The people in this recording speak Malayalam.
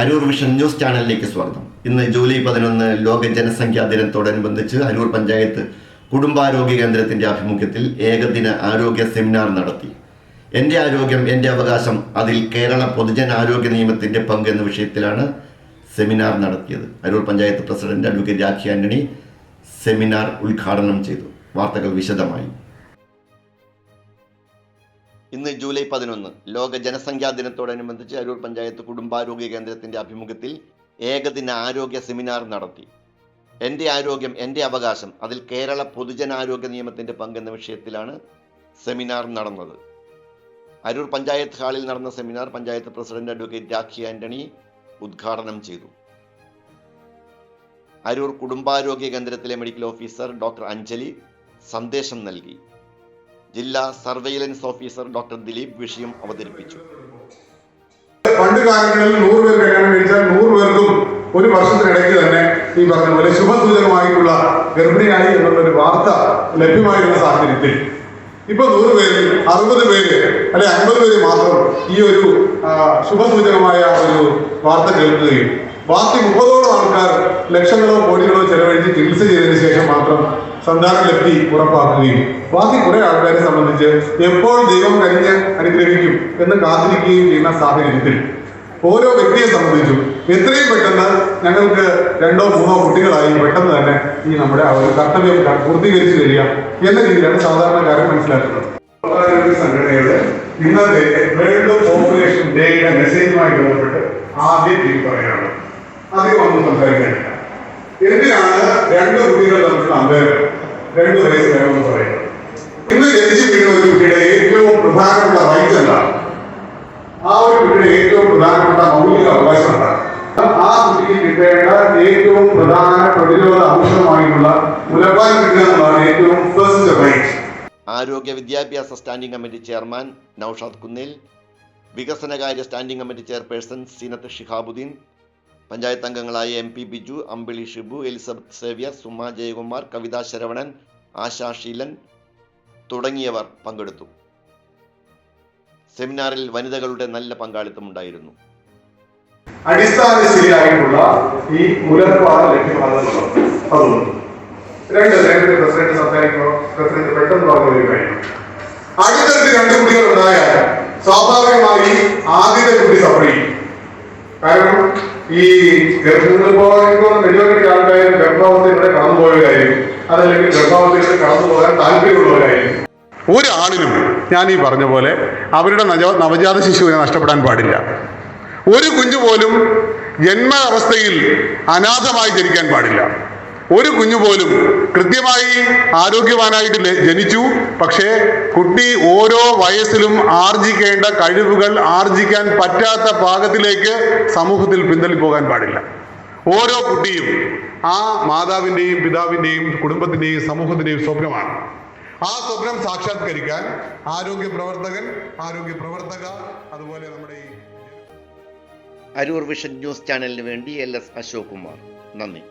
അരൂർ വിഷൻ ന്യൂസ് ചാനലിലേക്ക് സ്വാഗതം. ഇന്ന് ജൂലൈ പതിനൊന്ന് ലോക ജനസംഖ്യാ ദിനത്തോടനുബന്ധിച്ച് അരൂർ പഞ്ചായത്ത് കുടുംബാരോഗ്യ കേന്ദ്രത്തിന്റെ ആഭിമുഖ്യത്തിൽ ഏകദിന ആരോഗ്യ സെമിനാർ നടത്തി. എന്റെ ആരോഗ്യം എന്റെ അവകാശം അതിൽ കേരള പൊതുജനാരോഗ്യ നിയമത്തിന്റെ പങ്ക് എന്ന വിഷയത്തിലാണ് സെമിനാർ നടത്തിയത്. Aroor panchayat president advocate Rakhi Antony seminar ഉദ്ഘാടനം ചെയ്തു. വാർത്തകൾ വിശദമായി. ഇന്ന് ജൂലൈ പതിനൊന്ന് ലോക ജനസംഖ്യാ ദിനത്തോടനുബന്ധിച്ച് അരൂർ പഞ്ചായത്ത് കുടുംബാരോഗ്യ കേന്ദ്രത്തിന്റെ ആഭിമുഖ്യത്തിൽ ഏകദിന ആരോഗ്യ സെമിനാർ നടത്തി. എന്റെ ആരോഗ്യം എന്റെ അവകാശം അതിൽ കേരള പൊതുജനാരോഗ്യ നിയമത്തിന്റെ പങ്കെന്ന വിഷയത്തിലാണ് സെമിനാർ നടന്നത്. അരൂർ പഞ്ചായത്ത് ഹാളിൽ നടന്ന seminar panchayat president advocate Rakhi Antony ഉദ്ഘാടനം ചെയ്തു. അരൂർ കുടുംബാരോഗ്യ കേന്ദ്രത്തിലെ മെഡിക്കൽ ഓഫീസർ ഡോക്ടർ അഞ്ജലി സന്ദേശം നൽകി. ജില്ലാ സർവൈലൻസ് ഓഫീസർ ഡോക്ടർ ദിലീപ് വിഷയം അവതരിപ്പിച്ചു. പണ്ട് കാലങ്ങളിൽ നൂറ് പേർ കല്യാണം കഴിച്ചാൽ നൂറ് പേർക്കും ഒരു വർഷത്തിനിടയ്ക്ക് തന്നെ ഈ പറഞ്ഞ പോലെ ശുഭസൂചകമായിട്ടുള്ള ഗർഭിണിയായി എന്നുള്ളൊരു വാർത്ത ലഭ്യമായിരുന്ന സാഹചര്യത്തിൽ. ഇപ്പൊ നൂറ് പേര് അറുപത് പേര് അല്ലെ അൻപത് പേര് മാത്രം ഈ ഒരു ശുഭസൂചകമായ ഒരു വാർത്ത കേൾക്കുകയും. ബാക്കി മുപ്പതോളം ആൾക്കാർ ലക്ഷങ്ങളോ കോടികളോ ചെലവഴിച്ച് ചികിത്സ ചെയ്തതിനു ശേഷം മാത്രം സന്താന ലബ്ധി ഉറപ്പാക്കുകയും. ബാക്കി കുറെ ആൾക്കാരെ സംബന്ധിച്ച് എപ്പോൾ ദൈവം കരിഞ്ഞ് അനുഗ്രഹിക്കും എന്ന് കാത്തിരിക്കുകയും ചെയ്യുന്ന സാഹചര്യത്തിൽ ഓരോ വ്യക്തിയെ സംബന്ധിച്ചും എത്രയും പെട്ടെന്ന് ഞങ്ങൾക്ക് രണ്ടോ മൂന്നോ കുട്ടികളായി പെട്ടെന്ന് തന്നെ ഈ നമ്മുടെ ആ ഒരു കർത്തവ്യം പൂർത്തീകരിച്ചു തരിക എന്ന രീതിയിലാണ് സാധാരണക്കാരൻ മനസ്സിലാക്കുന്നത്. സംഘടനയുടെ ഇന്നത്തെ വേൾഡ് പോപ്പുലേഷൻ ഡേയുടെ മെസ്സേജുമായി ബന്ധപ്പെട്ട് ആദ്യം ഈ പറയാനുള്ളത്. അധികം ഒന്നും സംസാരിക്കാനില്ല. എന്തിനാണ് രണ്ട് കുട്ടികൾ തമ്മിലുള്ള അന്തരം? രണ്ട് വയസ്സ് വേണമെന്ന് പറയുന്നത് ഇന്ന് ജനിച്ചു വീഴുന്ന ഒരു കുട്ടിയുടെ ഏറ്റവും പ്രധാനപ്പെട്ട റൈറ്റ് എന്താണ്? ആ ഒരു കുട്ടിയുടെ ഏറ്റവും പ്രധാനപ്പെട്ട മൗലിക അവകാശം എന്താണ്? ആ കുട്ടിക്ക് കിട്ടേണ്ട ഏറ്റവും പ്രധാന പ്രതിരോധ ഔഷധമായിട്ടുള്ള മുലപ്പാൽ കിട്ടുക എന്നുള്ളതാണ് ഏറ്റവും ഫസ്റ്റ് റൈറ്റ് ആരോഗ്യ വിദ്യാഭ്യാസ standing committee chairman Naushad Kunnel വികസനകാര്യ standing committee chairperson Seenath Shihabuddin panchayat അംഗങ്ങളായ എം പി ബിജു അമ്പിളി ഷിബു എലിസബത്ത് സേവ്യർ സുമ ജയകുമാർ കവിത ശരവണൻ ആശാ ശീലൻ തുടങ്ങിയവർ പങ്കെടുത്തു. സെമിനാറിൽ വനിതകളുടെ നല്ല പങ്കാളിത്തമുണ്ടായിരുന്നു അടിസ്ഥാന ശരിയായിട്ടുള്ള ഈ മുലപ്പാൽ ലഭ്യമാകുന്നുള്ളത് അതുകൊണ്ട് രണ്ട് രണ്ട് പ്രസിഡന്റ് സംസാരിക്കുമ്പോൾ പ്രസിഡന്റ് പെട്ടെന്ന് പറഞ്ഞ ഒരു കാര്യം. അടുത്തടുത്ത് രണ്ട് കുട്ടികൾ ഉണ്ടായാൽ ഗർഭനിർഭവം മെജോറിറ്റി ആൾക്കാരും ഗർഭാവസ്ഥയിലൂടെ കടന്നുപോയവരായിരിക്കും അതല്ലെങ്കിൽ ഗർഭാവസ്ഥയിലൂടെ കടന്നു താല്പര്യമുള്ളവരായിരിക്കും. ഒരാളിനും ഞാൻ ഈ പറഞ്ഞ പോലെ അവരുടെ നവ- നവജാത ശിശുവിനെ നഷ്ടപ്പെടാൻ പാടില്ല. ഒരു കുഞ്ഞു പോലും ജന്മ അവസ്ഥയിൽ അനാഥമായി ജനിക്കാൻ പാടില്ല. ഒരു കുഞ്ഞു പോലും കൃത്യമായി ആരോഗ്യവാനായിട്ട് ല- ജനിച്ചു. പക്ഷേ കുട്ടി ഓരോ വയസ്സിലും ആർജിക്കേണ്ട കഴിവുകൾ ആർജിക്കാൻ പറ്റാത്ത പാകത്തിലേക്ക് സമൂഹത്തിൽ പിന്തള്ളിപ്പോകാൻ പാടില്ല. ഓരോ കുട്ടിയും ആ മാതാവിന്റെയും പിതാവിന്റെയും കുടുംബത്തിന്റെയും സമൂഹത്തിന്റെയും സ്വപ്നമാണ്. ആ സ്വപ്നം സാക്ഷാത്കരിക്കാൻ ആരോഗ്യ പ്രവർത്തകൻ ആരോഗ്യ പ്രവർത്തക അതുപോലെ നമ്മുടെ ഈ അരൂർ വിഷൻ ന്യൂസ് ചാനലിന് വേണ്ടി എൽ എസ് അശോക് കുമാർ നന്ദി.